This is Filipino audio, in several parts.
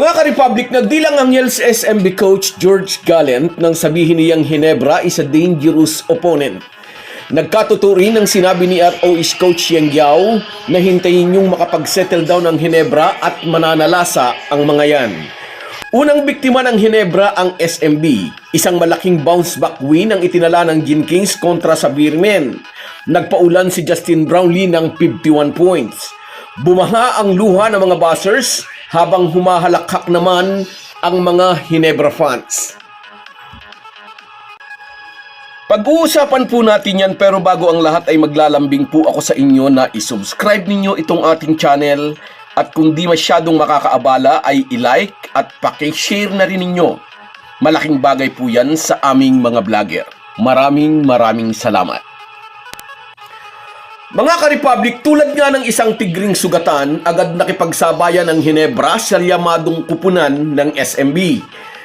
Mga ka-Republic, nagdilang anghel sa SMB coach George Gallant nang sabihin niyang Hinebra is a dangerous opponent. Nagkatotoo rin ang sinabi ni ROH coach Yang Yao na hintayin niyong makapag-settle down ang Hinebra at mananalasa ang mga yan. Unang biktima ng Hinebra ang SMB, isang malaking bounce back win ang itinala ng Gin Kings kontra sa Beermen. Nagpaulan si Justin Brownlee ng 51 points. Bumaha ang luha ng mga buzzers habang humahalakhak naman ang mga Hinebra fans. Pag-uusapan po natin yan pero bago ang lahat ay maglalambing po ako sa inyo na isubscribe ninyo itong ating channel at kung di masyadong makakaabala ay i-like at pakishare na rin ninyo. Malaking bagay po yan sa aming mga vlogger. Maraming maraming salamat. Mga ka-Republic, tulad nga ng isang tigring sugatan, agad nakipagsabayan ng Hinebra sa yamadong kupunan ng SMB.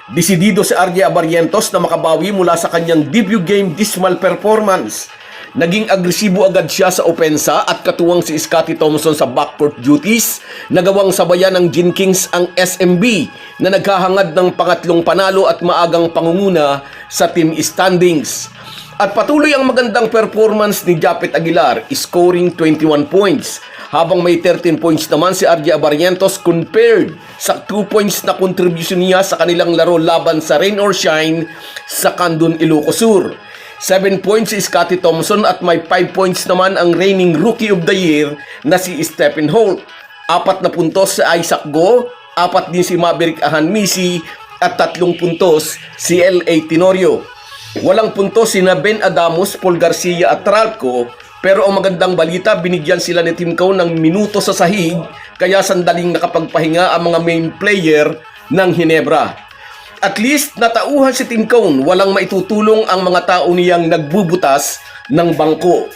Desidido si RJ Abarientos na makabawi mula sa kanyang debut game dismal performance. Naging agresibo agad siya sa opensa at katuwang si Scotty Thompson sa backcourt duties. Nagawang sabayan ng Gin Kings ang SMB na naghahangad ng pangatlong panalo at maagang pangunguna sa team standings. At patuloy ang magandang performance ni Japet Aguilar, scoring 21 points. Habang may 13 points naman si RJ Abarientos compared sa 2 points na contribution niya sa kanilang laro laban sa Rain or Shine sa Kandun, Ilocos Sur. 7 points si Scotty Thompson at may 5 points naman ang reigning Rookie of the Year na si Stephen Holt. Apat na puntos si Isaac Go, apat din si Maverick Ahanmisi at tatlong puntos si L.A. Tenorio. Walang puntos sina Ben Adamos, Paul Garcia at Tralco pero ang magandang balita binigyan sila ni Tim Coe ng minuto sa sahig kaya sandaling nakapagpahinga ang mga main player ng Hinebra. At least natauhan si Tim Cone, walang maitutulong ang mga tao niyang nagbubutas ng bangko.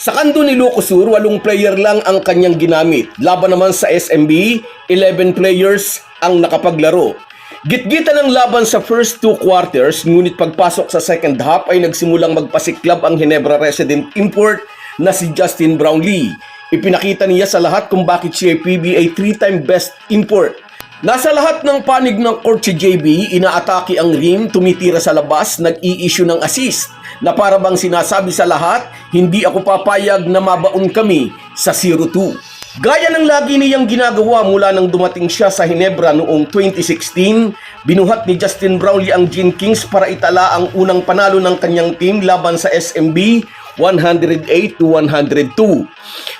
Sa kando ni Lucosur, walong player lang ang kanyang ginamit. Laban naman sa SMB, 11 players ang nakapaglaro. Gitgita ng laban sa first two quarters, ngunit pagpasok sa second half ay nagsimulang magpasiklab ang Hinebra resident import na si Justin Brownlee. Ipinakita niya sa lahat kung bakit siya PBA 3-time best import. Nasa lahat ng panig ng court si JB, inaatake ang rim, tumitira sa labas, nag-i-issue ng assist na para bang sinasabi sa lahat, hindi ako papayag na mabaon kami sa 0-2. Gaya ng lagi niyang ginagawa mula nang dumating siya sa Hinebra noong 2016, binuhat ni Justin Brownlee ang Gin Kings para itala ang unang panalo ng kanyang team laban sa SMB 108 to 102.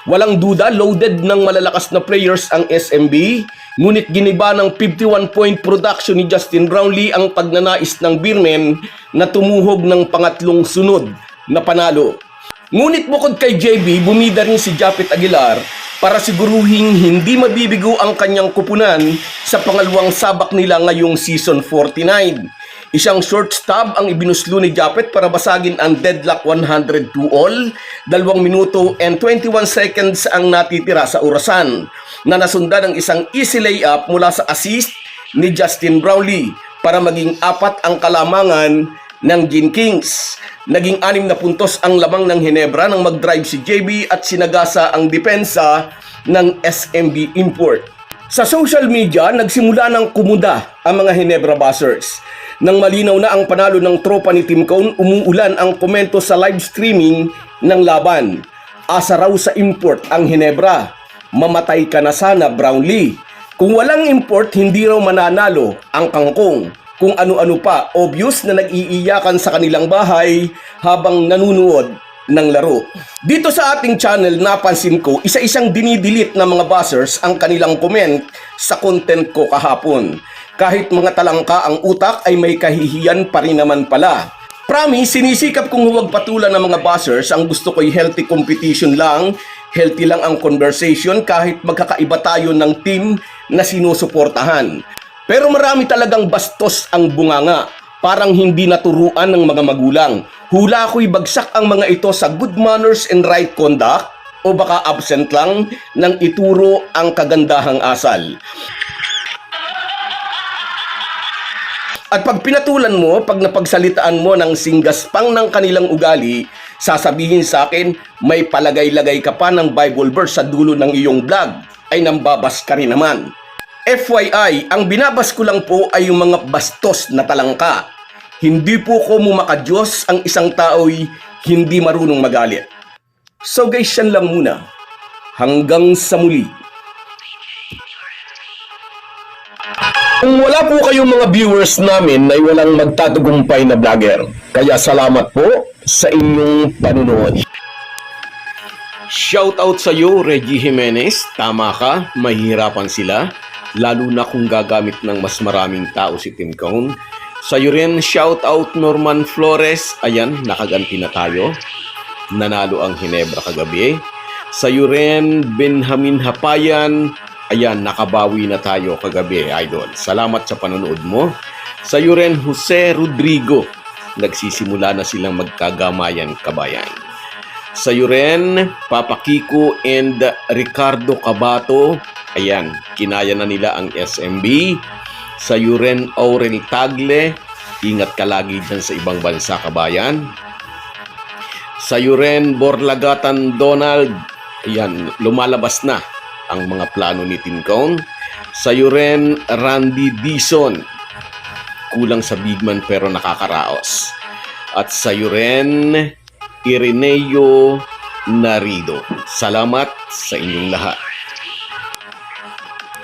Walang duda, loaded ng malalakas na players ang SMB, ngunit giniba ng 51-point production ni Justin Brownlee ang pagnanais ng Beermen na tumuhog ng pangatlong sunod na panalo. Ngunit bukod kay JB, bumida rin si Japet Aguilar para siguruhing hindi mabibigo ang kanyang kupunan sa pangalawang sabak nila ngayong season 49. Isang short stop ang ibinuslo ni Japet para basagin ang deadlock 102 all. Dalawang minuto and 21 seconds ang natitira sa orasan na nasundan ng isang easy layup mula sa assist ni Justin Brownlee para maging apat ang kalamangan ng Gin Kings. Naging anim na puntos ang lamang ng Hinebra nang mag-drive si JB at sinagasa ang depensa ng SMB Import. Sa social media, nagsimula ng kumuda ang mga Hinebra Buzzers. Nang malinaw na ang panalo ng tropa ni Tim Cone, umuulan ang komento sa live streaming ng laban. Asa raw sa import ang Hinebra. Mamatay ka na sana, Brownlee. Kung walang import, hindi raw mananalo ang kangkong. Kung ano-ano pa, obvious na nag-iiyakan sa kanilang bahay habang nanunood ng laro. Dito sa ating channel, napansin ko, isa-isang dinidelete ng mga buzzers ang kanilang comment sa content ko kahapon. Kahit mga talangka ang utak ay may kahihiyan pa rin naman pala. Promise, sinisikap kong huwag patulan ng mga buzzers. Ang gusto ko'y healthy competition lang, healthy lang ang conversation kahit magkakaiba tayo ng team na sinusuportahan. Pero marami talagang bastos ang bunganga. Parang hindi naturuan ng mga magulang. Hula ko'y bagsak ang mga ito sa good manners and right conduct o baka absent lang nang ituro ang kagandahang asal. At pag pinatulan mo, pag napagsalitaan mo ng singgaspang ng kanilang ugali, sasabihin sa akin, may palagay-lagay ka pa ng Bible verse sa dulo ng iyong vlog, ay nambabas ka rin naman. FYI, ang binabas ko lang po ay yung mga bastos na talangka. Hindi po ko mumakadiyos ang isang tao'y hindi marunong magalit. So guys, yan lang muna. Hanggang sa muli. Kung wala po kayong mga viewers namin ay walang magtatagumpay na vlogger. Kaya salamat po sa inyong panunood. Shout out sa iyo, Reggie Jimenez. Tama ka, mahihirapan sila. Lalo na kung gagamit ng mas maraming tao si Tim Cone. Sa iyo rin, shout out Norman Flores. Ayan, nakaganti na tayo. Nanalo ang Hinebra kagabi. Sa iyo rin, Benjamin Hapayan. Ayan, nakabawi na tayo kagabi, idol. Salamat sa panonood mo. Sa iyo rin, Jose Rodrigo. Nagsisimula na silang magkagamayan kabayan. Sa iyo rin, Papa Kiko and Ricardo Cabato. Ayan, kinaya na nila ang SMB. Sa rin, Aurel Tagle. Ingat ka lagi dyan sa ibang bansa, kabayan. Sa rin, Borlagatan Donald. Ayan, lumalabas na ang mga plano ni Tim Kong. Sa rin, Randy Dison. Kulang sa big man pero nakakaraos. At sa rin, Ireneo Narido. Salamat sa inyong lahat.